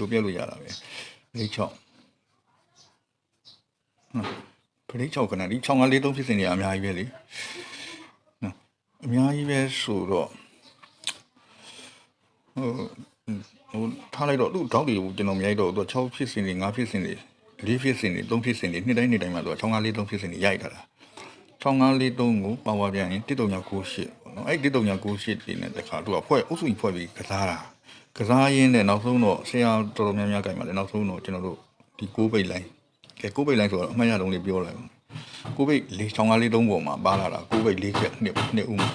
လိုပြောလို့ရတာပဲပရိတ်6နော်ပရိတ်6ခဏဒီ6 5 4 3ဖြစ်စင်နေအများကြီးပဲလေနော်အများကြီးပဲဆိုတော့ဟိုဟိုထားလိုက်တော့သူ့တောက်တွေကိုကျွန်တော်မရိုက်တော့သူ6ဖြစ်စင်နေ5ဖြစ်စင်နေ4ဖြစ်စင်နေ3ဖြစ်စင်နေနှစ်တိုင်းနှစ်တိုင်းမှာသူ6 5 4 3ဖြစ်စင်နေရိုက်တာလား6543ကိုပါဝါပြန်ရင်တစ်တုံညာ98ပေါ့နော်အဲ့တစ်တုံညာ98ဒီနဲ့တခါသူကဖွဲ့အုပ်စုကြီးဖွဲ့ပြီးကစားတာ ကစားရင်းနဲ့နောက်ဆုံးတော့ဆရာတော်တော်များများကြိုင်ပါလေနောက်ဆုံးတော့ကျွန်တော်တို့ဒီ6ပိတ်လိုင်းကဲ6ပိတ်လိုင်းဆိုတော့အမှတ်ရလုံးလေးပြောလိုက်အောင်6ပိတ်၄6543ပေါ်မှာပါလာတာ6ပိတ်၄ချက်နှစ်နှစ်ဦးမှာ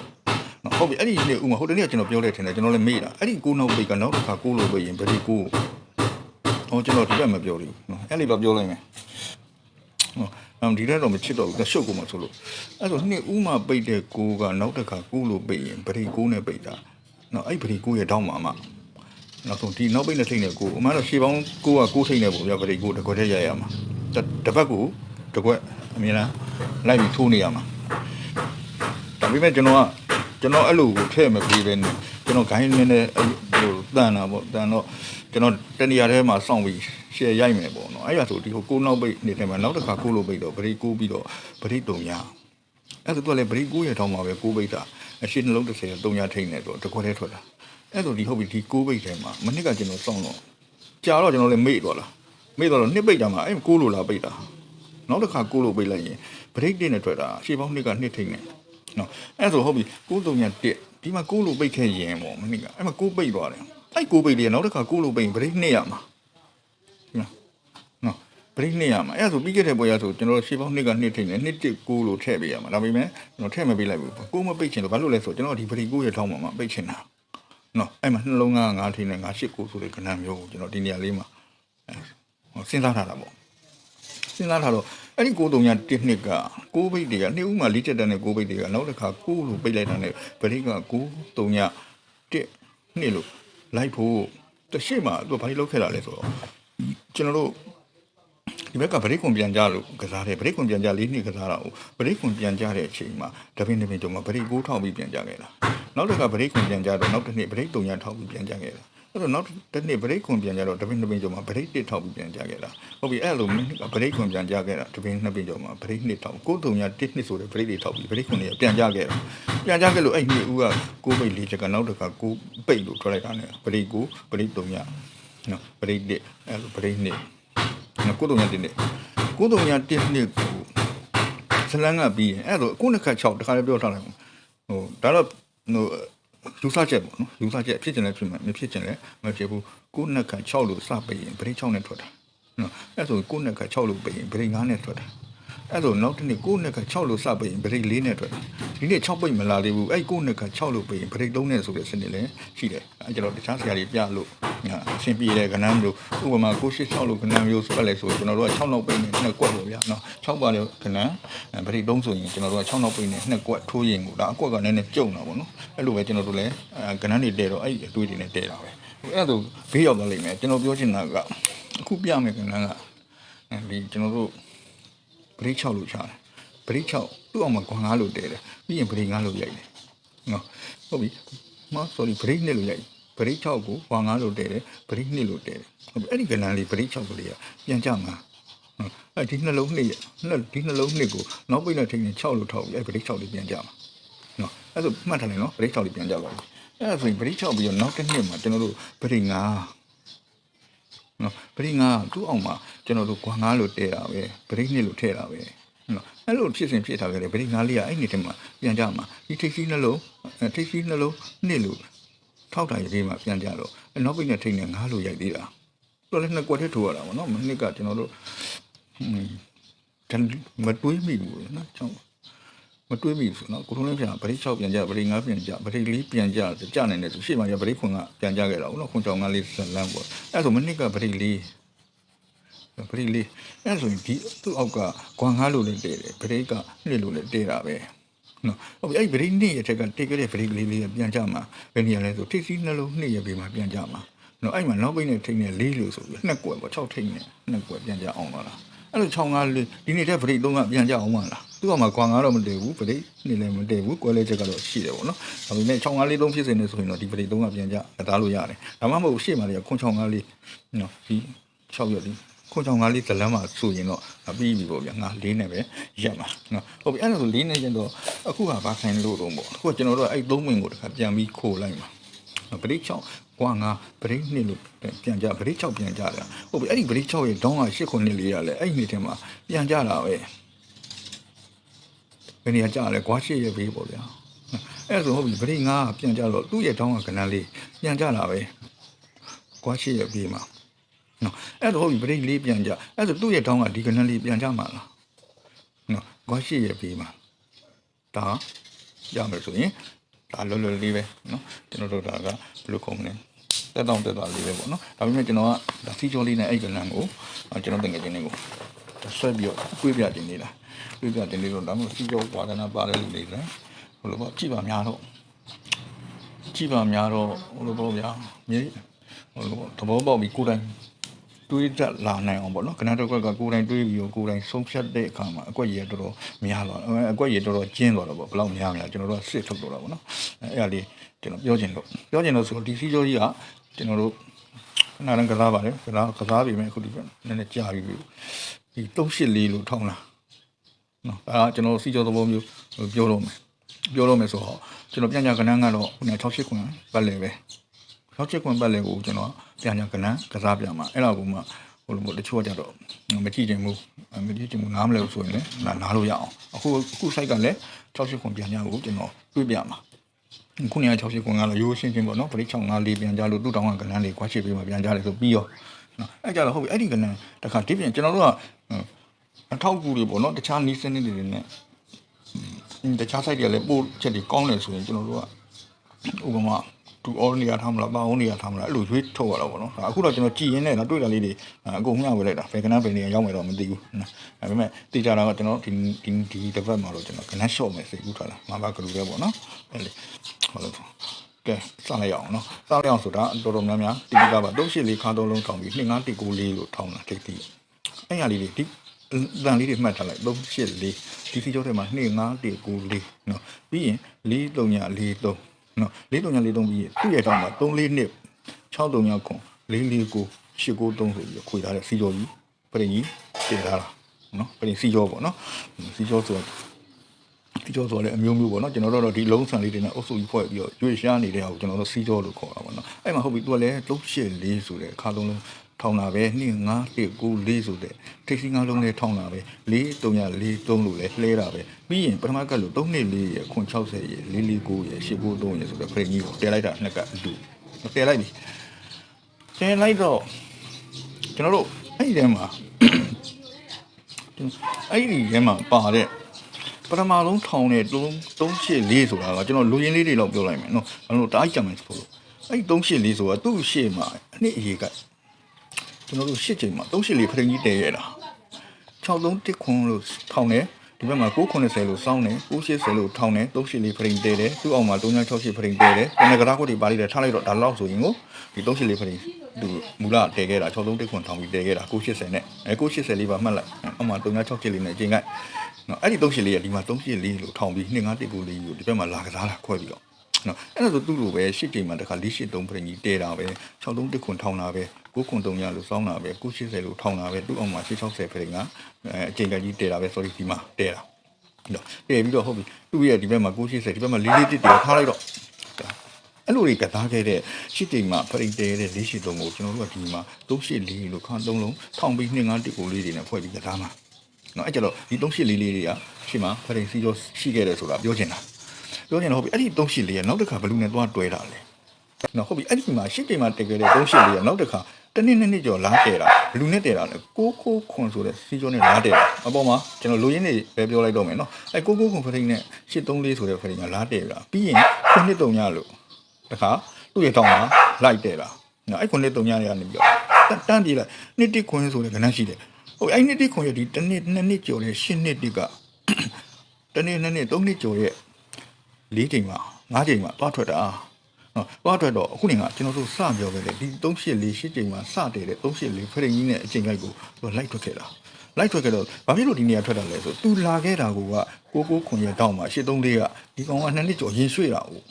နော်ဟုတ်ပြီအဲ့ဒီနှစ်ဦးမှာဟိုတနေ့ကကျွန်တော်ပြောလိုက်ထင်တယ်ကျွန်တော်လည်းမေ့တာအဲ့ဒီ6နောက်ပိတ်ကနောက်တစ်ခါ6လို့ပိတ်ရင်ဗတိ6ဟောကျွန်တော်ဒီဘက်မပြောသေးဘူးနော်အဲ့ဒီတော့ပြောလိုက်မယ်ဟောအမ်ဒီတက်တော့မချစ်တော့ဘူးရှုပ်ကုန်မှာဆိုလို့အဲ့ဆိုနှစ်ဦးမှပိတ်တဲ့ကိုကနောက်တစ်ခါကိုလို့ပိတ်ရင်ပရိကိုနဲ့ပိတ်တာနော်အဲ့ပရိကိုရဲ့တောင်းမှာမှ နောက်ဆုံးဒီနောက်ပိတ်တဲ့ထိတ်နဲ့ကိုအမှန်တော့ရှေးပေါင်းကိုကကိုထိတ်နဲ့ပေါ့ဗျာပရိကိုတကွက်တည်းရရမှာတပတ်ကိုတကွက်အမြဲတမ်းလိုက်ပြီးထိုးနေရမှာဒါပေမဲ့ကျွန်တော်ကကျွန်တော်အဲ့လိုကိုထည့်မပြီးပဲနဲ့ကျွန်တော်ဂိုင်းနေနဲ့အဲ့ဟိုတန်တာပေါ့တန်တော့ကျွန်တော်တနေရာထဲမှာစောင့်ပြီးရှယ်ရိုက်မယ်ပေါ့နော်အဲ့ဒါဆိုဒီဟိုကိုနောက်ပိတ်နေတဲ့မှာနောက်တစ်ခါကိုလိုပိတ်တော့ဗရိကိုပြီးတော့ဗရိတုံရအဲ့ဒါသူကလည်းဗရိကိုရဲ့ထောင်းမှာပဲကိုပိတ်တာအရှိနှလုံး30တုံရထိတ်နေတော့တခွက်ထဲထွက်တာ အဲ့ဆိုဒီဟုတ်ပြီဒီကိုပိတ်ထဲမှာမနစ်ကကျွန်တော်စောင့်တော့ကြာတော့ကျွန်တော်လည်းမေ့သွားလားမေ့သွားတော့နှစ်ပိတ်တာမှာအဲ့ကိုလိုလာပိတ်တာနောက်တစ်ခါကိုလိုပိတ်လိုက်ရင်ဗရိတ်တင်နဲ့ထွက်တာရှေ့ပေါင်းနှစ်ကနှစ်ထိတ်နေနော်အဲ့ဆိုဟုတ်ပြီကိုတုံရတက်ဒီမှာကိုလိုပိတ်ခဲ့ရင်ပေါ့မနစ်ကအဲ့မှာကိုပိတ်သွားတယ်အဲ့ကိုပိတ်တယ်နောက်တစ်ခါကိုလိုပိတ်ရင်ဗရိတ်နှစ်ရမှာနော်ဗရိတ်နှစ်ရမှာအဲ့ဒါဆိုပြီးခဲ့တဲ့ပွဲရဆိုကျွန်တော်တို့ရှေ့ပေါင်းနှစ်ကနှစ်ထိန်နဲ့နှစ်တစ်ကိုလို့ထည့်ပေးရမှာဒါပေမဲ့ကျွန်တော်ထည့်မပေးလိုက်ဘူးကိုမပိတ်ချင်တော့ဘာလို့လဲဆိုကျွန်တော်ဒီဗရိတ်ကိုရဲ့ထောင်းမှာမှာပိတ်ချင်တာ နော်အဲ့မှာနှလုံးသားငါးထိန်နဲ့ငါးရှစ်ကိုဆိုတဲ့ကဏ္ဍမျိုးကိုကျွန်တော်ဒီနေရာလေးမှာဟိုစဉ်းစားထားတာပေါ့စဉ်းစားထားတော့အဲ့ဒီကိုတုံညာတစ်နှစ်ကကိုဘိတ်တွေကနှစ်ဦးမှလေးချက်တန်းနဲ့ကိုဘိတ်တွေကနောက်တစ်ခါကိုလို့ပိတ်လိုက်တာနဲ့ဗရိတ်ကကိုတုံညာတစ်နှစ်လို့လိုက်ဖို့တရှိမှသူဘာလို့လောက်ခဲ့တာလဲဆိုတော့ကျွန်တော်တို့ ဒီဘက်ကဗရိတ်ကွန်ပြန်ကြလို့ကစားတယ်ဗရိတ်ကွန်ပြန်ကြလေးနှစ်ကစားတာကိုဗရိတ်ကွန်ပြန်ကြတဲ့အချိန်မှာတပင်းတပင်းတုံးမှာဗရိတ်ကိုထောက်ပြီးပြန်ကြခဲ့တာနောက်တစ်ခါဗရိတ်ကွန်ပြန်ကြတော့နောက်တစ်နှစ်ဗရိတ်တုံညာထောက်ပြီးပြန်ကြခဲ့တာအဲ့တော့နောက်တစ်နှစ်ဗရိတ်ကွန်ပြန်ကြတော့တပင်းတပင်းတုံးမှာဗရိတ်တစ်ထောက်ပြီးပြန်ကြခဲ့တာဟုတ်ပြီအဲ့လိုမိနစ်ကဗရိတ်ကွန်ပြန်ကြခဲ့တာတပင်းနှစ်ပင်းတုံးမှာဗရိတ်နှစ်ထောက်ကိုတုံညာတစ်နှစ်ဆိုတဲ့ဗရိတ်တွေထောက်ပြီးဗရိတ်ကွန်တွေပြန်ကြခဲ့တာပြန်ကြခဲ့လို့အဲ့နှစ်ဦးကကိုပိတ်လေးချက်ကနောက်တစ်ခါကိုပိတ်လို့ထွက်လိုက်တာနဲ့ဗရိတ်ကိုဗရိတ်တုံညာနော်ဗရိတ်တစ်အဲ့လိုဗရိတ်နှစ် နော်ကိုတုံညာတင်နေကိုတုံညာတင်နေကိုဇလန်းကပြီးရင်အဲ့ဒါအခုနှစ်ခါ6တခါလည်းပြောထားလိုက်ဟိုဒါတော့ဟိုယူဆချက်ပေါ့နော်ယူဆချက်ဖြစ်ချင်လည်းဖြစ်မှာမဖြစ်ချင်လည်းမဖြစ်ဘူးကိုနှစ်ခါ6လို့စပိတ်ရင်ဗရိတ်6နဲ့ထွက်တာနော်အဲ့ဆိုကိုနှစ်ခါ6လို့ပိတ်ရင်ဗရိတ်9နဲ့ထွက်တာ အဲ့ဆိုနောက်တစ်နေ့ကိုနှစ်ခါ6လို့စပိတ်ရင်ဗရိတ်4နဲ့ထွက်တာဒီနေ့6ပိတ်မလာသေးဘူးအဲ့ကိုနှစ်ခါ6လို့ပိတ်ရင်ဗရိတ်3နဲ့ဆိုတဲ့စနစ်လည်းရှိတယ်အဲ့ကျွန်တော်တခြားဆရာတွေပြလို့အဆင်ပြေတဲ့ကဏ္ဍမျိုးဥပမာကိုရှိ6လို့ကဏ္ဍမျိုးဆိုလဲဆိုကျွန်တော်တို့က6နောက်ပိတ်နေနှစ်ကွက်လို့ဗျာနော်6ပါလို့ကဏ္ဍဗရိတ်3ဆိုရင်ကျွန်တော်တို့က6နောက်ပိတ်နေနှစ်ကွက်ထိုးရင်ကိုဒါအကွက်ကနည်းနည်းပြုံတာပေါ့နော်အဲ့လိုပဲကျွန်တော်တို့လည်းကဏ္ဍတွေတဲတော့အဲ့အတွေ့တွေနဲ့တဲတာပဲအဲ့ဒါဘေးရောက်သွားလိမ့်မယ်ကျွန်တော်ပြောချင်တာကအခုပြမယ်ကဏ္ဍကဒီကျွန်တော်တို့ ဗရိတ်6လို့ချတယ်ဗရိတ်6သူ့အောင်မှာခွန်9လို့တဲတယ်ပြီးရင်ဗရိတ်9လို့ရိုက်တယ်နော်ဟုတ်ပြီမ sorry ဗရိတ်2လို့ရိုက်ဗရိတ်6ကိုခွန်9လို့တဲတယ်ဗရိတ်2လို့တဲတယ်ဟုတ်ပြီအဲ့ဒီကဏ္ဍလေးဗရိတ်6ကလေးကပြန်ကြမှာဟုတ်အဲ့ဒီနှလုံးနှစ်နှစ်ဒီနှလုံးနှစ်ကိုနောက်ပိတ်နဲ့ထိန်းနေ6လို့ထောက်ပြီးအဲ့ဗရိတ်6လေးပြန်ကြမှာနော်အဲ့ဆိုမှတ်ထားလိုက်နော်ဗရိတ်6လေးပြန်ကြပါပြီအဲ့ဒါဆိုရင်ဗရိတ်6ပြီးတော့နောက်တစ်နှစ်မှာကျွန်တော်တို့ဗရိတ်9 နော်ပရိငါသူ့အောင်မှာကျွန်တော်တို့ကွာငါလို့တဲတာပဲပရိနှစ်လို့ထဲတာပဲနော်အဲ့လိုဖြစ်စဉ်ဖြစ်ထားကြတယ်ပရိငါလေးကအဲ့ဒီတည်းမှာပြန်ကြမှာဒီထိတ်စီးနှလုံးထိတ်စီးနှလုံးနှစ်လို့ထောက်တာရေးမှာပြန်ကြတော့နောက်ပိတ်နဲ့ထိတ်နဲ့ငါလို့ရိုက်သေးတာတော်လည်းနှစ်ကွက်ထဲထိုးရတာပေါ့နော်မနှစ်ကကျွန်တော်တို့ဟွန်းမတွေးမိဘူးနော်ချောင်း မတွေးမိဘူးဆိုတော့ကိုထုံးလေးပြန်ဗရိတ်6ပြန်ကြဗရိတ်9ပြန်ကြဗရိတ်4ပြန်ကြကြနိုင်တယ်ဆိုရှေ့မှာကျဗရိတ်ခွန်ကပြန်ကြခဲ့တာဟုတ်နော်ခွန်ကြောင်ကလေးဇလန်းပေါ့အဲ့ဆိုမနစ်ကဗရိတ်4ဗရိတ်4အဲ့ဆိုရင်ဒီသူ့အောက်ကကွန်ငါလို့လည်းတည်တယ်ဗရိတ်ကနှစ်လို့လည်းတည်တာပဲနော်ဟုတ်ပြီအဲ့ဗရိတ်နှစ်ရဲ့ထက်ကတိတ်ကြတဲ့ဗရိတ်လေးလေးပြန်ကြမှာဘယ်နေရာလဲဆိုထိပ်စီးနှလုံးနှစ်ရဲ့ဘေးမှာပြန်ကြမှာနော်အဲ့မှာနောက်ပိတ်နဲ့ထိတ်နဲ့လေးလို့ဆိုပြီးနှစ်ကွက်ပေါ့6ထိတ်နဲ့နှစ်ကွက်ပြန်ကြအောင်ပါလား အဲ့လို6 5လေးဒီနေ့တဲ့ဗရိတ်3ကပြန်ကြအောင်ပါလားသူ့အမှာကွာငါတော့မတည်ဘူးပရိနေလည်းမတည်ဘူးကွဲလဲချက်ကတော့ရှိတယ်ပေါ့နော်ဒါပေမဲ့6543ဖြစ်စင်နေဆိုရင်တော့ဒီပရိ3ကပြန်ကြတားလို့ရတယ်ဒါမှမဟုတ်ရှေ့မှာလည်းခွန်6543နော်ဒီ6ရက်ဒီခွန်6543ဇလန်းမှာဆိုရင်တော့ပြီးပြီပေါ့ဗျာငါ၄နဲ့ပဲရက်မှာနော်ဟုတ်ပြီအဲ့ဒါဆို၄နဲ့ရင်တော့အခုကဘာဆိုင်လို့တော့ပေါ့အခုကကျွန်တော်တို့အဲ့3ဝင်ကိုတခါပြန်ပြီးခိုးလိုက်မှာဗရိတ်6 ကွာငါဗရိတ်နှစ်လို့ပြန်ကြဗရိတ်6ပြန်ကြတာဟုတ်ပြီအဲ့ဒီဗရိတ်6ရဲ့ဒေါင်းက8ခုနှစ်လေးရလဲအဲ့ဒီနှစ်ထဲမှာပြန်ကြတာပဲဘယ်နေရာကြလဲကွာ8ရဲ့ဘေးပေါ့ဗျာအဲ့ဒါဆိုဟုတ်ပြီဗရိတ်9ကပြန်ကြတော့သူ့ရဲ့ဒေါင်းကကနန်းလေးပြန်ကြတာပဲကွာ8ရဲ့ဘေးမှာနော်အဲ့ဒါဟုတ်ပြီဗရိတ်လေးပြန်ကြအဲ့ဒါဆိုသူ့ရဲ့ဒေါင်းကဒီကနန်းလေးပြန်ကြမှာလားနော်ကွာ8ရဲ့ဘေးမှာဒါရမယ်ဆိုရင် ဒါလွယ်လွယ်လေးပဲနော်ကျွန်တော်တို့ဒါကဘယ်လိုကုန်လဲတက်တောင်တက်တာလေးပဲပေါ့နော်ဒါပေမဲ့ကျွန်တော်ကဒါစီကျော်လေးနဲ့အဲ့ကလန်ကိုကျွန်တော်တင်ငယ်ချင်းလေးကိုဆွဲပြီးတော့တွေးပြတင်နေတာတွေးပြတင်နေလို့ဒါမှမဟုတ်စီကျော်ဝါဒနာပါတဲ့လူတွေလည်းဟိုလိုပေါ့ကြည့်ပါများတော့ကြည့်ပါများတော့ဟိုလိုပေါ့ဗျာမြေဟိုလိုပေါ့သဘောပေါက်ပြီးကိုယ်တိုင် တွေးတတ်လာနိုင်အောင်ပေါ့နော်ခဏတော့ကကိုယ်တိုင်တွေးပြီးတော့ကိုယ်တိုင်ဆုံးဖြတ်တဲ့အခါမှာအကွက်ရည်တော်တော်များလာအကွက်ရည်တော်တော်ကျင်းသွားတော့ပေါ့ဘယ်လောက်များများကျွန်တော်တို့စစ်ထုတ်တော့တာပေါ့နော်အဲ့ဒါလေးကျွန်တော်ပြောချင်လို့ပြောချင်လို့ဆိုဒီစီဂျိုကြီးကကျွန်တော်တို့ခဏတန်းကစားပါတယ်ကစားကစားပြီမဲ့အခုဒီနည်းနည်းကြာပြီဒီ384လို့ထောင်းလာနော်အဲကျွန်တော်စီဂျိုသဘောမျိုးပြောလို့မယ်ပြောလို့မယ်ဆိုတော့ကျွန်တော်ပြန်ညာကနန်းကတော့ခုန68ခွန်းပတ်လဲပဲ 68ခွန်းပတ်လဲကိုကျွန်တော်ပြန်ညာကနန်းကစားပြမှာအဲ့ဒါကိုမှဟိုလိုမျိုးတချို့ကကြတော့မကြည့်ချင်ဘူးမကြည့်ချင်ဘူးနားမလဲဘူးဆိုရင်လည်းနားလို့ရအောင်အခုအခု site ကလည်း68ခွန်းပြန်ညာကိုကျွန်တော်တွေးပြမှာခုနေ60ခွန်ကတော့ရိုးရှင်းချင်းပေါ့နော်ပရိ654ပြန်ကြလို့တူတောင်းကကနန်းလေးခွာချစ်ပေးမှပြန်ကြတယ်ဆိုပြီးရောနော်အဲ့ကြတော့ဟုတ်ပြီအဲ့ဒီကနန်းတခါဒီပြန်ကျွန်တော်တို့ကအထောက်အကူတွေပေါ့နော်တခြားနီးစနစ်တွေနဲ့တခြား site တွေလည်းပို့ချက်တွေကောင်းတယ်ဆိုရင်ကျွန်တော်တို့ကဥပမာ တူအော်နေရာထားမလားပါအောင်နေရာထားမလားအဲ့လိုရွေးထုတ်ရတော့ဗောနော်ဒါအခုတော့ကျွန်တော်ကြည်ရင်းနဲ့တော့တွေ့တာလေးတွေအကုန်မျှဝေလိုက်တာဘယ်ကနန်းဘယ်နေရာရောက်မယ်တော့မသိဘူးနော်ဒါပေမဲ့သိကြတာကကျွန်တော်ဒီဒီဒီတစ်ပတ်မှာတော့ကျွန်တော်ကနန်း short မယ်စိတ်ကူးထားတာမဘာကလူပဲဗောနော်အဲ့လေဟုတ်လို့ကဲစလိုက်ရအောင်နော်စလိုက်အောင်ဆိုတာတော်တော်များများတိတိကပါတုံးရှိလေးခါသုံးလုံးထောင်ပြီး2994လို့ထောင်တာထိတ်တိအဲ့ရလေးတွေဒီတန်လေးတွေမှတ်ထားလိုက်384ဒီစီကျော်ထဲမှာ2994နော်ပြီးရင်4343 နော်4343ပြီးရင်သူ့ရဲ့တောင်းမှာ34နှစ်639ခွန်449 893ဆိုပြီးခွေထားတဲ့စီကျော်ကြီးပြင်ကြီးတင်ထားတာနော်ပြင်စီကျော်ပေါ့နော်စီကျော်ဆိုစီကျော်ဆိုလည်းအမျိုးမျိုးပေါ့နော်ကျွန်တော်တို့တော့ဒီလုံးဆန်လေးတွေနဲ့အုပ်စုကြီးဖွဲ့ပြီးတော့ရွေးရှားနေတဲ့ဟာကိုကျွန်တော်တို့စီကျော်လို့ခေါ်တာပေါ့နော်အဲ့မှာဟုတ်ပြီသူကလည်း384ဆိုတဲ့အခါသုံးလုံး ထောင်းလာပဲ2 5 1 9 4ဆိုတဲ့ထိပ်စီးငါးလုံးလေးထောင်းလာပဲ4 3 4 3လို့လဲလှဲတာပဲပြီးရင်ပထမကတ်လို့3နှစ်4ရဲ့ခွန်60ရဲ့449ရဲ့893ရဲ့ဆိုတဲ့ဖရင်ကြီးကိုတဲလိုက်တာနှစ်ကအတူတဲလိုက်ပြီတဲလိုက်တော့ကျွန်တော်တို့အဲ့ဒီထဲမှာအဲ့ဒီထဲမှာပါတဲ့ပထမဆုံးထောင်းတဲ့3 384ဆိုတာကကျွန်တော်လူရင်းလေးတွေတော့ပြောလိုက်မယ်နော်ကျွန်တော်တို့တားကြမယ်ဆိုလို့အဲ့ဒီ384ဆိုတာသူ့ရှေ့မှာအနှစ်အရေးက ကျွန်တော်တို့ရှစ်ချိန်မှာ384ဖရင်ကြီးတဲရတာ63ခွန်လို့ထောင်းတယ်ဒီဘက်မှာ990လို့စောင်းတယ်980လို့ထောင်းတယ်384ဖရင်တဲတယ်သူ့အောက်မှာ368ဖရင်တဲတယ်တနဂရာကိုဒီပါလိတယ်ထားလိုက်တော့ဒါလောက်ဆိုရင်ကိုဒီ384ဖရင်သူမူလတဲခဲ့တာ63ခွန်ထောင်းပြီးတဲခဲ့တာ980နဲ့အဲ980လေးပါမှတ်လိုက်အောက်မှာ368လေးနဲ့အချိန်ကိုက်နော်အဲ့ဒီ384လေးကဒီမှာ384လို့ထောင်းပြီး2514လေးကိုဒီဘက်မှာလာကစားတာခွဲပြီးတော့ နော်အဲ့ဒါဆိုသူ့လိုပဲရှစ်ချိန်မှာတခါ483ဖရင်ကြီးတဲတာပဲ63ခွန်ထောင်းတာပဲ9ခွန်3ရလို့စောင်းတာပဲ980လို့ထောင်းတာပဲသူ့အောက်မှာ660ဖရင်ကအချိန်ကကြီးတဲတာပဲ sorry ဒီမှာတဲတာနော်တဲပြီးတော့ဟုတ်ပြီသူ့ရဲ့ဒီဘက်မှာ980ဒီဘက်မှာ4 4တစ်တွေထားလိုက်တော့အဲ့လိုတွေကသားခဲ့တဲ့ရှစ်တိမ်မှာဖရိတဲတဲ့၄ရှိသုံးကိုကျွန်တော်တို့ကဒီမှာ384လို့ခါသုံးလုံးထောင်ပြီး25တစ်ကိုလေးတွေနဲ့ဖွဲ့ပြီးကသားမှာနော်အဲ့ကြတော့ဒီ384လေးတွေကရှေ့မှာဖရိစီရောရှိခဲ့တယ်ဆိုတာပြောချင်တာ ပြောချင်တော့ဟုတ်ပြီအဲ့ဒီ384လေးကနောက်တစ်ခါဘလူးနဲ့သွားတွဲတာလေနော်ဟုတ်ပြီအဲ့ဒီမှာရှစ်တိမ်မှာတည်ခဲ့တဲ့384လေးကနောက်တစ်ခါတနည်းနည်းနည်းကျော်လားတဲတာဘလူးနဲ့တဲတာလေကိုကိုခွန်ဆိုတဲ့စီကျော်နဲ့လားတဲတာအပေါ်မှာကျွန်တော်လူရင်းနေပဲပြောလိုက်တော့မယ်နော်အဲကိုကိုခွန်ဖရိနဲ့834ဆိုတဲ့ဖရိကလားတဲတာပြီးရင်ခုနှစ်တုံညလို့တခါသူ့ရဲ့တောင်းမှာလိုက်တဲ့တာနော်အဲ့ခုနှစ်တုံညတွေကနေပြီးတော့တန်းပြေးလိုက်နှစ်တိခွင်းဆိုတဲ့ကဏ္ဍရှိတယ်ဟိုအဲ့နှစ်တိခွင်းရဲ့ဒီတစ်နှစ်နှစ်နှစ်ကျော်တဲ့ရှစ်နှစ်တိကတနေ့နှစ်နှစ်သုံးနှစ်ကျော်ရဲ့ လေးချိန်မှာငါးချိန်မှာတွားထွက်တာနော်တွားထွက်တော့အခုနေကကျွန်တော်တို့စပြောခဲ့တယ်ဒီ384 8ချိန်မှာစတယ်တဲ့384ဖရင်ကြီးနဲ့အချိန်လိုက်ကိုသူလိုက်ထွက်ခဲ့တာလိုက်ထွက်ခဲ့တော့ဘာဖြစ်လို့ဒီနေရာထွက်တာလဲဆိုသူလာခဲ့တာကကိုကိုခွန်ရဲ့တောင်းမှာ83လေးကဒီကောင်ကနှစ်နှစ်ကျော်ရင်ရွှေ့တာဟုတ်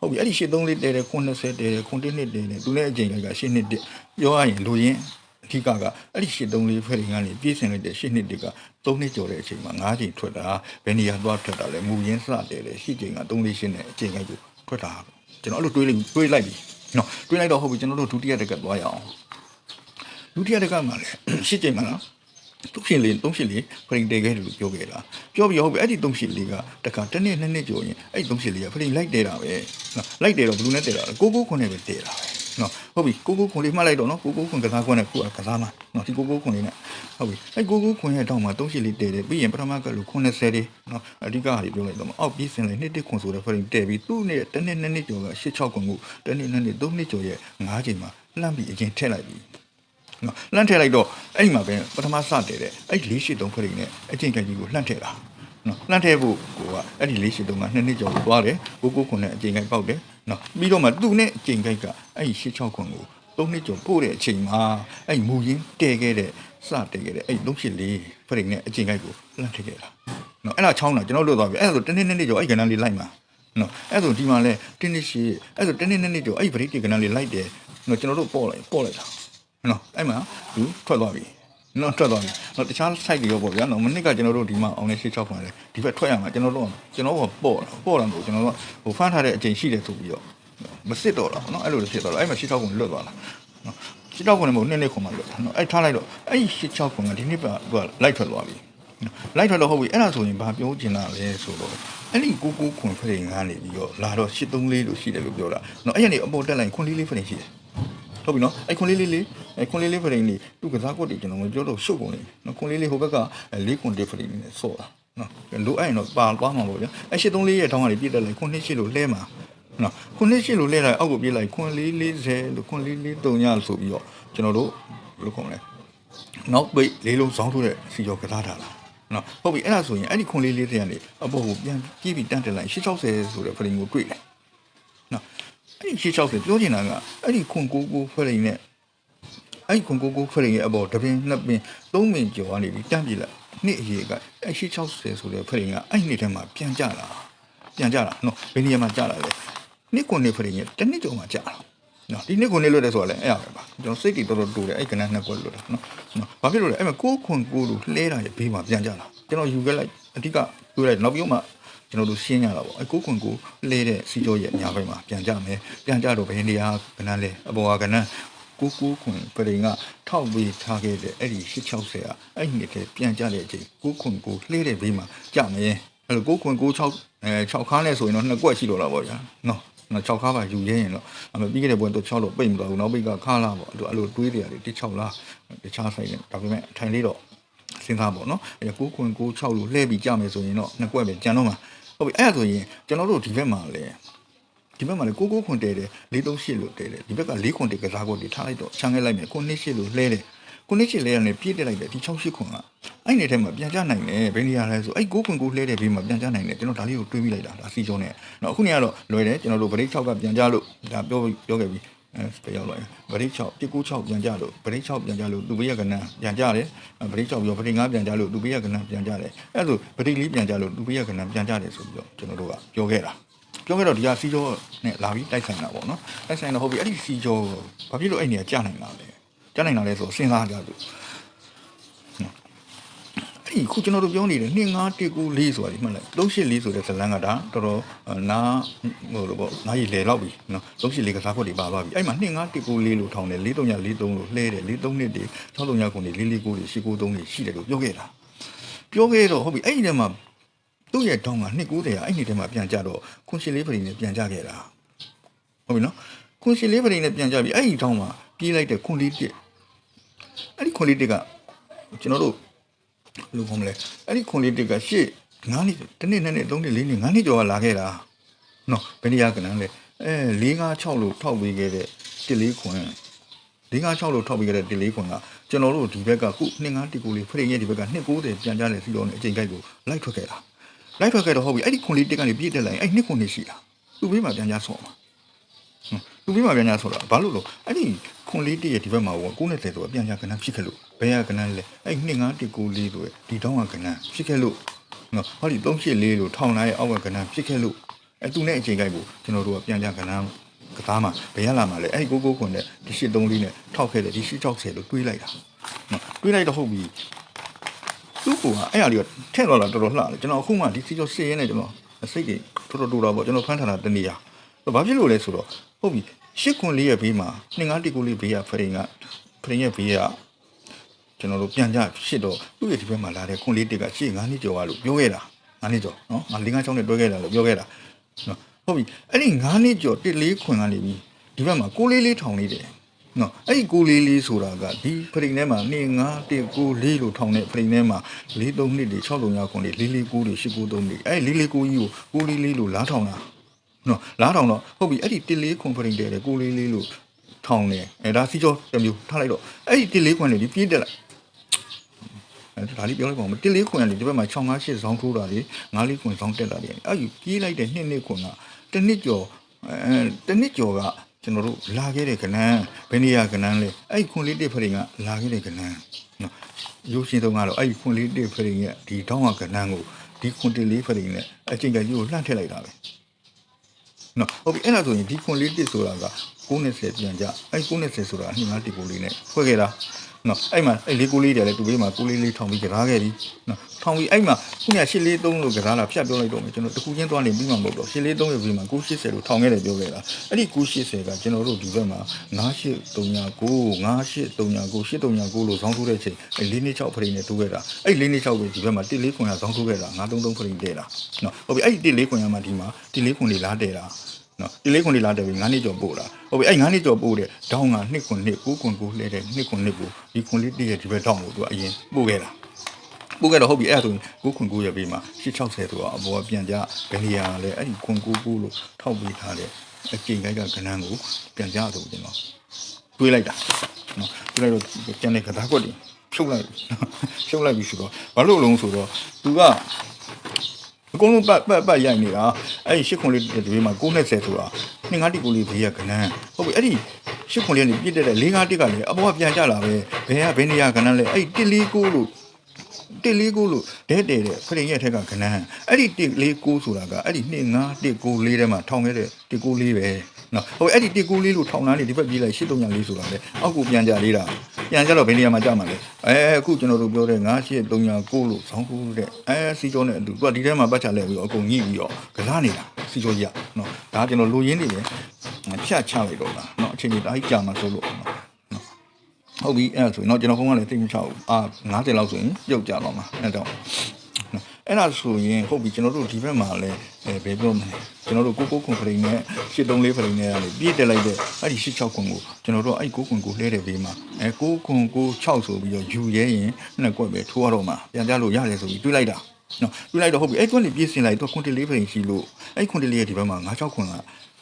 ဟုတ်ပြီအဲ့ဒီ83လေးတဲတယ်ခွန်20တဲတယ်ခွန်1နှစ်တဲတယ်သူလည်းအချိန်က8နှစ်တက်ပြောရရင်လူရင်း အဓိကကအဲ့ဒီ83လေးဖက်ရင်ကနေပြည့်စင်လိုက်တဲ့8နှစ်တက်က3နှစ်ကျော်တဲ့အချိန်မှာ9ချိန်ထွက်တာဘယ်နေရာသွားထွက်တာလဲမူရင်းစတဲတယ်8ချိန်က3လေး8နဲ့အချိန်ကိုထွက်တာကျွန်တော်အဲ့လိုတွေးလိုက်တွေးလိုက်ပြီနော်တွေးလိုက်တော့ဟုတ်ပြီကျွန်တော်တို့ဒုတိယတက်ကသွားရအောင်ဒုတိယတက်ကမှလည်း8ချိန်မှာနော်တုံးရှင်လေးတုံးရှင်လေးဖရင်တေခဲ့တယ်လို့ပြောခဲ့တာပြောပြီးဟုတ်ပြီအဲ့ဒီတုံးရှင်လေးကတခါတစ်နှစ်နှစ်နှစ်ကျော်ရင်အဲ့ဒီတုံးရှင်လေးကဖရင်လိုက်တဲတာပဲနော်လိုက်တဲတော့ဘလူးနဲ့တဲတာကိုကိုခွန်နဲ့ပဲတဲတာပဲ နော်ဟုတ်ပြီကိုကိုခွန်လေးမှတ်လိုက်တော့နော်ကိုကိုခွန်ကစားခွန်းနဲ့ခုကကစားမှာနော်ဒီကိုကိုခွန်လေးနဲ့ဟုတ်ပြီအဲ့ကိုကိုခွန်ရဲ့တောင်းမှာတုံးရှင်လေးတဲတယ်ပြီးရင်ပထမကလို့90လေးနော်အဓိကဟာဒီပြောလိုက်တော့အောက်ပြီးစင်လိုက်နှစ်တစ်ခွန်ဆိုတဲ့ဖရင်တဲပြီးသူ့နဲ့တစ်နှစ်နှစ်နှစ်ကျော်က86ခွန်ကိုတစ်နှစ်နှစ်နှစ်သုံးနှစ်ကျော်ရဲ့9ချိန်မှာလှမ်းပြီးအရင်ထည့်လိုက်ပြီနော်လှမ်းထည့်လိုက်တော့အဲ့ဒီမှာပဲပထမစတယ်တဲ့အဲ့ဒီ483ဖရိန်နဲ့အကျင့်ကကြီးကိုလှမ်းထည့်တာ နော်လှမ်းထည့်ဖို့ကိုကအဲ့ဒီ483ကနှစ်နှစ်ကျော်သွားတယ်ကိုကိုခွန်နဲ့အကျင့်ကပေါက်တယ်နော်ပြီးတော့မှသူ့နဲ့အကျင့်ကကအဲ့ဒီ86ခွန်ကို3နှစ်ကျော်ပို့တဲ့အချိန်မှာအဲ့ဒီမူရင်းတဲခဲ့တဲ့စတဲခဲ့တဲ့အဲ့ဒီ384ဖရိန်နဲ့အကျင့်ကကိုလှမ်းထည့်ခဲ့တာနော်အဲ့ဒါချောင်းတာကျွန်တော်လွတ်သွားပြီအဲ့ဒါဆိုတစ်နှစ်နှစ်နှစ်ကျော်အဲ့ဒီကဏ္ဍလေးလိုက်မှာနော်အဲ့ဒါဆိုဒီမှာလဲတင်းနှစ်ရှိအဲ့ဒါဆိုတင်းနှစ်နှစ်နှစ်ကျော်အဲ့ဒီဗရိတ်တီကဏ္ဍလေးလိုက်တယ်နော်ကျွန်တော်တို့ပေါ့လိုက်ပေါ့လိုက်တာနော်အဲ့မှာသူထွက်သွားပြီ နော်ထွက်သွားပြီနော်တခြား site တွေရောပေါ့ဗျာနော်မနစ်ကကျွန်တော်တို့ဒီမှာအောင်နေ86ခွန်လေဒီဘက်ထွက်ရမှာကျွန်တော်တို့ကကျွန်တော်တို့ကပေါ့တာပေါ့တာမဟုတ်ကျွန်တော်တို့ကဟိုဖမ်းထားတဲ့အချိန်ရှိတယ်ဆိုပြီးတော့မစစ်တော့တာနော်အဲ့လိုဖြစ်သွားတော့အဲ့မှာ86ခွန်လွတ်သွားတာနော်86ခွန်လည်းမဟုတ်နှစ်နှစ်ခွန်မှလွတ်တာနော်အဲ့ထားလိုက်တော့အဲ့86ခွန်ကဒီနှစ်ကသူကလိုက်ထွက်သွားပြီလိုက်ထွက်တော့ဟုတ်ပြီအဲ့ဒါဆိုရင်ဘာပြောချင်တာလဲဆိုတော့အဲ့ဒီကိုကိုခွန်ဖရိန်ကနေပြီးတော့လာတော့834လို့ရှိတယ်လို့ပြောတာနော်အဲ့ရနေအပေါ်တက်လိုက်ခွန်လေးလေးဖရိန်ရှိတယ် ဟုတ်ပြီနော်အဲ့ခွန်လေးလေးလေးအဲ့ခွန်လေးလေးဖရိန်လေးသူကစားကွက်တွေကျွန်တော်မပြောတော့ရှုပ်ကုန်နေနော်ခွန်လေးလေးဟိုဘက်ကလေးခွန်တစ်ဖရိန်နဲ့ဆော့တာနော်လိုအဲ့ရင်တော့ပါသွားမှာပေါ့ဗျာအဲ့ရှစ်သုံးလေးရဲ့ထောင်းကနေပြည့်တက်လိုက်ခွန်နှစ်ရှစ်လို့လှဲမှာနော်ခွန်နှစ်ရှစ်လို့လှဲလိုက်အောက်ကိုပြည့်လိုက်ခွန်လေးလေးဆယ်လို့ခွန်လေးလေးတုံညဆိုပြီးတော့ကျွန်တော်တို့ဘယ်လိုခေါ်မလဲနောက်ပိတ်လေးလုံးစောင်းထိုးတဲ့စီကျော်ကစားတာလားနော်ဟုတ်ပြီအဲ့ဒါဆိုရင်အဲ့ဒီခွန်လေးလေးတွေကနေအပေါ်ကိုပြန်ပြေးပြီးတန်းတက်လိုက်660ဆိုတဲ့ဖရိန်ကိုတွေ့တယ်နော် အဲ့ဒီ660ပြောချင်တာကအဲ့ဒီခွန်ကိုကိုဖရိန်နဲ့အဲ့ဒီခွန်ကိုကိုဖရိန်ရဲ့အပေါ်တပင်နှစ်ပင်သုံးပင်ကျော်ကနေပြီးတန်းပြေးလိုက်နှစ်အရေးကအဲ့660ဆိုတဲ့ဖရိန်ကအဲ့ဒီနှစ်ထဲမှာပြန်ကြလာပြန်ကြလာနော်ဘယ်နေရာမှာကြလာလဲနှစ်ခွန်နှစ်ဖရိန်ရဲ့တစ်နှစ်ကျော်မှာကြလာနော်ဒီနှစ်ခွန်နှစ်လွတ်တယ်ဆိုတာလည်းအဲ့ရပဲပါကျွန်တော်စိတ်တွေတော်တော်တူတယ်အဲ့ကနန်းနှစ်ခွက်လွတ်တာနော်နော်ဘာဖြစ်လို့လဲအဲ့မှာကိုခွန်ကိုလို့လှဲတာရဲ့ဘေးမှာပြန်ကြလာကျွန်တော်ယူခဲ့လိုက်အဓိကတွေးလိုက်နောက်ပြီးမှ ကျွန်တော်တို့ရှင်းရတာပေါ့အကိုခွန်ကိုလဲတဲ့စီကြောရဲ့ညာဘက်မှာပြန်ကြမယ်ပြန်ကြတော့ဘယ်နေရာကနန်းလဲအပေါ်ကကနန်းကိုကိုခွန်ပရိန်ကထောက်ပြီးထားခဲ့တဲ့အဲ့ဒီ860ကအဲ့ဒီနှစ်ထဲပြန်ကြတဲ့အချိန်ကိုခွန်ကိုလှဲတဲ့ဘေးမှာကြမယ်အဲ့လိုကိုခွန်ကို6အဲ6ခါနဲ့ဆိုရင်တော့နှစ်ကွက်ရှိတော့တာပေါ့ဗျာနော်နော်6ခါပါယူရရင်တော့အမေပြီးခဲ့တဲ့ဘွယ်တော့6လို့ပိတ်မသွားဘူးနောက်ပိတ်ကခါလာပေါ့အဲ့လိုအဲ့လိုတွေးတယ်ရတယ်6လားတခြားဆိုင်နေဒါပေမဲ့အထိုင်လေးတော့ စဉ်းစားပေါ့နော်အဲ9ခွင်9 6လို့လှည့်ပြီးကြမယ်ဆိုရင်တော့နှစ်ကွက်ပဲကြံတော့မှာဟုတ်ပြီအဲ့ဒါဆိုရင်ကျွန်တော်တို့ဒီဘက်မှာလည်းဒီဘက်မှာလေကိုကိုခွန်တဲတယ်၄၃၈လို့တဲတယ်ဒီဘက်က၄ခွန်တဲကစားခွန်တဲထားလိုက်တော့ချန်ခဲ့လိုက်မယ်ခွန်၂၈လို့လှဲတယ်ခွန်၂၈လဲရနေပြည့်တက်လိုက်တယ်ဒီ၆၈ခွန်ကအဲ့နေထဲမှာပြန်ကြနိုင်တယ်ဘယ်နေရာလဲဆိုအဲ့ကိုခွန်ကိုလှဲတဲ့ဘေးမှာပြန်ကြနိုင်တယ်ကျွန်တော်ဒါလေးကိုတွေးမိလိုက်တာဒါစီချုံနဲ့နော်အခုနေကတော့လွယ်တယ်ကျွန်တော်တို့ဗရိတ်၆ကပြန်ကြလို့ဒါပြောပြောခဲ့ပြီ အဲပြောလိုက်ဗရိတ်6 196ပြန်ကြလို့ဗရိတ်6ပြန်ကြလို့သူဘေးရကနန်းပြန်ကြတယ်ဗရိတ်6ပြီးဗရိတ်5ပြန်ကြလို့သူဘေးရကနန်းပြန်ကြတယ်အဲ့ဒါဆိုဗရိတ်လေးပြန်ကြလို့သူဘေးရကနန်းပြန်ကြတယ်ဆိုပြီးတော့ကျွန်တော်တို့ကပြောခဲ့တာပြောခဲ့တော့ဒီဟာစီဂျောနဲ့လာပြီးတိုက်ဆိုင်တာပေါ့နော်တိုက်ဆိုင်တော့ဟုတ်ပြီအဲ့ဒီစီဂျောဘာဖြစ်လို့အဲ့နေရာကြာနိုင်တာလဲကြာနိုင်တာလဲဆိုစဉ်းစားကြလို့ အဲ့ဒီခုကျွန်တော်တို့ပြောနေတဲ့2914ဆိုတာဒီမှတ်လိုက်384ဆိုတဲ့ဇလန်းကဒါတော်တော်နာဟိုလိုပေါ့နားရည်လေလောက်ပြီနော်384ကစားခွက်တွေပါသွားပြီအဲ့မှာ2914လို့ထောင်းတယ်4343လို့လှဲတယ်43နှစ်တွေ63ခုနှစ်449တွေ893တွေရှိတယ်လို့ပြောခဲ့တာပြောခဲ့တော့ဟုတ်ပြီအဲ့ဒီထဲမှာသူ့ရဲ့တောင်းက290ကအဲ့ဒီထဲမှာပြန်ကြတော့ခွန်ရှင်လေးပရိနဲ့ပြန်ကြခဲ့တာဟုတ်ပြီနော်ခွန်ရှင်လေးပရိနဲ့ပြန်ကြပြီအဲ့ဒီတောင်းမှာပြေးလိုက်တဲ့ခွန်လေးတစ်အဲ့ဒီခွန်လေးတစ်ကကျွန်တော်တို့ဘယ် လိုခေါ်မလဲအဲ့ဒီခွန်လေးတက်ကရှေ့9နှစ်တစ်နှစ်နှစ်နှစ်သုံးနှစ်လေးနှစ်9နှစ်ကျော်ကလာခဲ့တာနော်ဘယ်နေရာကနန်းလဲအဲ4 5 6လို့ထောက်ပေးခဲ့တဲ့တစ်လေးခွန်4 5 6လို့ထောက်ပေးခဲ့တဲ့တစ်လေးခွန်ကကျွန်တော်တို့ဒီဘက်ကခု2 5တိကိုလေးဖရိန်ရဲ့ဒီဘက်က290ပြန်ကြတယ်စီတော့နေအချိန်ကြိုက်ကိုလိုက်ထွက်ခဲ့တာလိုက်ထွက်ခဲ့တော့ဟုတ်ပြီအဲ့ဒီခွန်လေးတက်ကနေပြည့်တက်လိုက်ရင်အဲ့နှစ်ခွန်လေးရှိတာသူ့ဘေးမှာပြန်ကြဆော့မှာသူပြီးမှပြန်ညာဆိုတာဘာလို့လို့အဲ့ဒီ ခွန်လေးတည့်ရဲ့ဒီဘက်မှာဟို990ဆိုတာပြန်ညာကဏ္ဍဖြစ်ခဲ့လို့ဘယ်ရကဏ္ဍလဲအဲ့2914ဆိုရယ်ဒီတောင်းကကဏ္ဍဖြစ်ခဲ့လို့နော်ဟောဒီ384လို့ထောင်လာရဲ့အောက်ကကဏ္ဍဖြစ်ခဲ့လို့အဲ့သူနဲ့အချိန်ကြိုက်ကိုကျွန်တော်တို့ကပြန်ညာကဏ္ဍကသားမှာဘယ်ရလာမှာလဲအဲ့ဒီ99ခွန်နဲ့ဒီ83လေးနဲ့ထောက်ခဲ့တယ်ဒီ860လို့တွေးလိုက်တာနော်တွေးလိုက်တော့ဟုတ်ပြီသူ့ကိုကအဲ့အရာလေးကထည့်တော့လာတော်တော်လှတယ်ကျွန်တော်အခုမှဒီစီကျော်စေးရင်းနဲ့ကျွန်တော်စိတ်တွေတော်တော်တူတာပေါ့ကျွန်တော်ဖမ်းထားတာတနေရဘာဖြစ်လို့လဲဆိုတော့ဟုတ်ပြီ ရှစ်ခွန်လေးရဲ့ဘေးမှာနှစ်ငါးတီကိုလေးဘေးကဖရင်ကဖရင်ရဲ့ဘေးကကျွန်တော်တို့ပြန်ကြရှစ်တော့သူ့ရဲ့ဒီဘက်မှာလာတဲ့ခွန်လေးတစ်ကရှစ်ငါးနှစ်ကျော်ကလို့ပြောခဲ့တာငါးနှစ်ကျော်နော်ငါလေးငါးချောင်းနဲ့တွဲခဲ့တာလို့ပြောခဲ့တာနော်ဟုတ်ပြီအဲ့ဒီငါးနှစ်ကျော်တစ်လေးခွန်ကနေပြီးဒီဘက်မှာကိုလေးလေးထောင်လေးတယ်နော်အဲ့ဒီကိုလေးလေးဆိုတာကဒီဖရိန်ထဲမှာနေ9 1 9 4လို့ထောင်တဲ့ဖရိန်ထဲမှာ4 3နှစ်တွေ6 3 9ခွန်တွေ4 4 9တွေ8 9 3တွေအဲ့4 4 9ကြီးကိုကိုလေးလေးလို့လားထောင်တာ နော်လားထောင်တော့ဟုတ်ပြီအဲ့ဒီ1 4ခွန်ဖရိန်တဲတယ်ကိုလေးလေးလို့ထောင်တယ်အဲဒါစီကျော်တစ်မျိုးထားလိုက်တော့အဲ့ဒီ1 4ခွန်တွေဒီပြေးတက်လိုက်အဲဒါလေးပြောလိုက်ပါဦး1 4ခွန်ကလေဒီဘက်မှာ6 5 8ဇောင်းထိုးတာလေ9 4ခွန်ဇောင်းတက်တာလေအဲ့ဒီပြေးလိုက်တဲ့2နှစ်ခွန်ကတစ်နှစ်ကျော်အဲတစ်နှစ်ကျော်ကကျွန်တော်တို့လာခဲ့တဲ့ကနန်းဘယ်နေရာကနန်းလဲအဲ့ဒီခွန်လေးတစ်ဖရင်ကလာခဲ့တဲ့ကနန်းနော်ရိုးရှင်းဆုံးကတော့အဲ့ဒီခွန်လေးတစ်ဖရင်ရဲ့ဒီတောင်းကကနန်းကိုဒီခွန်တစ်လေးဖရင်နဲ့အချိန်ကကြီးကိုလှမ်းထည့်လိုက်တာပဲ နော်ဟုတ်ပြီအဲ့ဒါဆိုရင်ဒီခွန်လေးတစ်ဆိုတာက90ပြန်ကြအဲ့90ဆိုတာနှစ်ငါးတစ်ကိုလေးနဲ့ဖွဲ့ခဲ့တာ နော်အဲ့မှာအဲ့လေးကိုလေးတွေလည်းတူပေးမှာကိုလေးလေးထောင်ပြီးကြရားခဲ့ပြီနော်ထောင်ပြီးအဲ့မှာခုနက843လို့ကြရားလာဖြတ်ပြောလိုက်တော့မယ်ကျွန်တော်တခုချင်းသွားနေပြီးမှမဟုတ်တော့843ရဲ့ပြီးမှာ980လို့ထောင်ခဲ့တယ်ပြောခဲ့တာအဲ့ဒီ980ကကျွန်တော်တို့ဒီဘက်မှာ9839 9839 839လို့ဇောင်းထိုးတဲ့ချိန်အဲ့426ဖရိနဲ့တိုးခဲ့တာအဲ့426ပဲဒီဘက်မှာ14ခွန်ရဇောင်းထိုးခဲ့တာ933ဖရိတဲ့တာနော်ဟုတ်ပြီအဲ့ဒီ14ခွန်ရမှာဒီမှာ14ခွန်လေးလားတဲ့တာ နော်ဒီလေးခွန်လေးလာတယ်ပြီ9နှစ်ကျော်ပို့တာဟုတ်ပြီအဲ့9နှစ်ကျော်ပို့တဲ့ဒေါင်းကနှစ်ခွန်နှစ်9ခွန်9လဲတဲ့နှစ်ခွန်နှစ်ကိုဒီခွန်လေးတည့်ရဲ့ဒီဘက်ဒေါင်းကိုသူကအရင်ပို့ခဲ့တာပို့ခဲ့တော့ဟုတ်ပြီအဲ့ဒါဆိုရင်9ခွန်9ရဲ့ဘေးမှာ860ဆိုတော့အပေါ်ကပြန်ကြဘယ်နေရာလဲအဲ့ဒီခွန်9 9လို့ထောက်ပေးထားတဲ့အကျင့်ကိုက်ကကဏ္ဍကိုပြန်ကြဆိုကျွန်တော်တွေးလိုက်တာနော်တွေးလိုက်တော့ကျန်တဲ့ကသားကွက်တွေဖြုတ်လိုက်ဖြုတ်လိုက်ပြီဆိုတော့ဘာလို့လုံးဆိုတော့သူက အကုန်လုံးပတ်ပတ်ပတ်ရိုက်နေတာအဲ့ဒီရှစ်ခွန်လေးဒီဘေးမှာ990ဆိုတာနှစ်ငါးတိကိုလေးဘေးရကနန်းဟုတ်ပြီအဲ့ဒီရှစ်ခွန်လေးကနေပြစ်တဲ့၄ငါးတိကလည်းအပေါ်ကပြန်ကြလာပဲဘယ်ကဘယ်နေရာကနန်းလဲအဲ့ဒီ149လို့149လို့ဒဲတဲတဲ့ဖရင်ရဲ့ထက်ကကနန်းအဲ့ဒီ149ဆိုတာကအဲ့ဒီ2514ထဲမှာထောင်ခဲ့တဲ့194ပဲ နော်ဟုတ်အဲ့ဒီ194လို့ထောင်လာနေဒီဘက်ပြေးလိုက်8334ဆိုတာလေအောက်ကိုပြန်ကြလေးတာပြန်ကြတော့ဘယ်နေရာမှာကြာမှာလဲအဲအခုကျွန်တော်တို့ပြောတဲ့9839လို့ဆောင်းကူးတဲ့အဲစီကျော်နဲ့အတူသူကဒီထဲမှာပတ်ချလဲပြီးတော့အကုန်ညှိပြီးတော့ကစားနေတာစီကျော်ကြီးကနော်ဒါကျွန်တော်လူရင်းနေတယ်ဖြတ်ချလိုက်တော့လားနော်အချိန်ကြီးဒါကြီးကြာမှာဆိုလို့နော်ဟုတ်ပြီအဲ့ဒါဆိုရင်တော့ကျွန်တော်ခုံးကလည်းသိမချဘူးအာ90လောက်ဆိုရင်ပြုတ်ကြတော့မှာအဲ့တော့ အဲ့ဒါဆိုရင်ဟုတ်ပြီကျွန်တော်တို့ဒီဘက်မှာလည်းအဲဘယ်ပြောမလဲကျွန်တော်တို့ကိုကိုခွန်ဖရိန်နဲ့834ဖရိန်နဲ့ကနေပြည့်တက်လိုက်တဲ့အဲ့ဒီ86ခွန်ကိုကျွန်တော်တို့အဲ့9ခွန်ကိုလှဲတဲ့ဘေးမှာအဲ9ခွန်ကို6ဆိုပြီးတော့ယူရဲရင်နှစ်ကွက်ပဲထိုးရတော့မှာပြန်ကြလို့ရတယ်ဆိုပြီးတွေးလိုက်တာနော်တွေးလိုက်တော့ဟုတ်ပြီအဲ့ကွက်လေးပြည့်စင်လိုက်တော့ခွန်တလေးဖရိန်ရှိလို့အဲ့ခွန်တလေးရဲ့ဒီဘက်မှာ96ခွန်က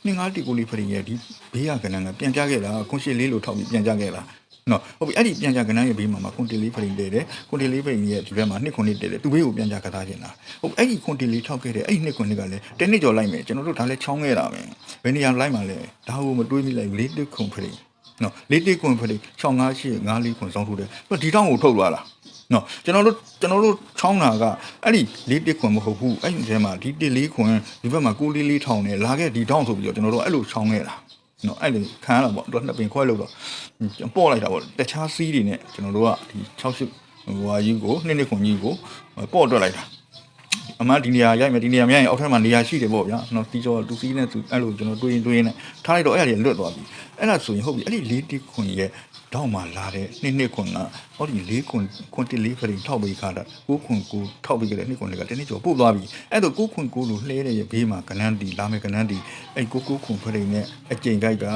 နှစ်ငါးတီကိုလေးဖရိန်ရဲ့ဒီဘေးရကဏ္ဍကပြန်ကြခဲ့တာခွန်ရှစ်လေးလို့ထောက်ပြီးပြန်ကြခဲ့တာ နော်ဟုတ်ပြီအဲ့ဒီပြန်ကြကနန်းရဲ့ဘေးမှာမှာကွန်တီလေးဖရင်တဲတယ်ကွန်တီလေးဖရင်ရဲ့ဒီဘက်မှာနှစ်ခွန်နှစ်တဲတယ်သူဘေးကိုပြန်ကြကစားနေတာဟုတ်အဲ့ဒီကွန်တီလေးထောက်ခဲ့တယ်အဲ့ဒီနှစ်ခွန်နှစ်ကလည်းတစ်နှစ်ကျော်လိုက်မယ်ကျွန်တော်တို့ဒါလည်းချောင်းခဲ့တာပဲဘယ်နေရာလိုက်မှာလဲဒါကိုမတွေးမိလိုက်လေးတစ်ခွန်ဖရင်နော်လေးတစ်ခွန်ဖရင်658 5လေးခွန်စောင်းထိုးတယ်သူဒီတောင်းကိုထုတ်သွားလားနော်ကျွန်တော်တို့ကျွန်တော်တို့ချောင်းတာကအဲ့ဒီလေးတစ်ခွန်မဟုတ်ဘူးအဲ့ဒီထဲမှာဒီတစ်လေးခွန်ဒီဘက်မှာကိုလေးလေးထောင်တယ်လာခဲ့ဒီတောင်းဆိုပြီးတော့ကျွန်တော်တို့အဲ့လိုချောင်းခဲ့တာ နော်အဲ့လိုခံရတာပေါ့တော့နှစ်ပင်ခွဲလို့တော့ပေါ့လိုက်တာပေါ့တခြားစီးတွေနဲ့ကျွန်တော်တို့ကဒီ60ဟိုဟာကြီးကိုနှစ်နှစ်ခွန်ကြီးကိုပေါ့တွက်လိုက်တာ အမှန်ဒီနေရာရိုက်မယ်ဒီနေရာမရရင်အောက်ထပ်မှာနေရာရှိတယ်ပေါ့ဗျာနော်တီကျော်တူစီးနဲ့သူအဲ့လိုကျွန်တော်တွေးရင်တွေးရင်နဲ့ထားလိုက်တော့အဲ့ဒါကြီးလွတ်သွားပြီအဲ့ဒါဆိုရင်ဟုတ်ပြီအဲ့ဒီလေးတီခွန်ရဲ့တောက်မှလာတဲ့နှစ်နှစ်ခွန်ကဟောဒီလေးခွန်ခွန်တီလေးဖရင်ထောက်ပေးခါတာကိုခွန်ကိုထောက်ပေးကြတဲ့နှစ်ခွန်တွေကတနေ့ကျော်ပို့သွားပြီအဲ့တော့ကိုခွန်ကိုလိုလှဲတဲ့ဘေးမှာကနန်းတီလာမယ်ကနန်းတီအဲ့ကိုကိုခွန်ဖရင်နဲ့အကျိန်ကြိုက်က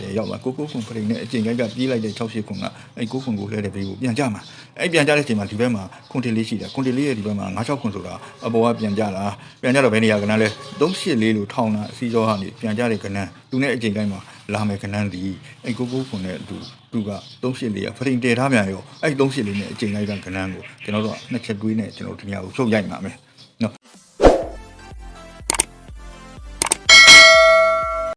တယ်ရောက်လာကိုကိုခွန်ဖရင်နဲ့အကျိန်ကြိုက်ကပြေးလိုက်တဲ့68ခွန်ကအဲ့ကိုခွန်ကိုလှဲတဲ့ဘေးကိုပြန်ကြမှာအဲ့ပြန်ကြတဲ့အချိန်မှာဒီဘက်မှာခွန်တီလေးရှိတယ်ခွန်တီလေးရဲ့ဒီဘက်မှာ96ခွန်ဆိုတာအပေါ်ကပြန်ကြလာပြန်ကြတော့ဘယ်နေရာကနန်းလဲ384လို့ထောင်းတာအစီကျော်ကနေပြန်ကြတဲ့ကနန်းသူနဲ့အကျိန်ကြိုက်မှာလာမယ်ကနန်းဒီအဲ့ကိုကိုခွန်နဲ့သူသူက384ရဖရင်တည်ထားပြန်ရောအဲ့384လေးနဲ့အကျိန်ကြိုက်ကကနန်းကိုကျွန်တော်တို့ကနှစ်ချက်တွေးနဲ့ကျွန်တော်တို့ဒီနေရာကိုချုပ်ရိုက်မှာမယ်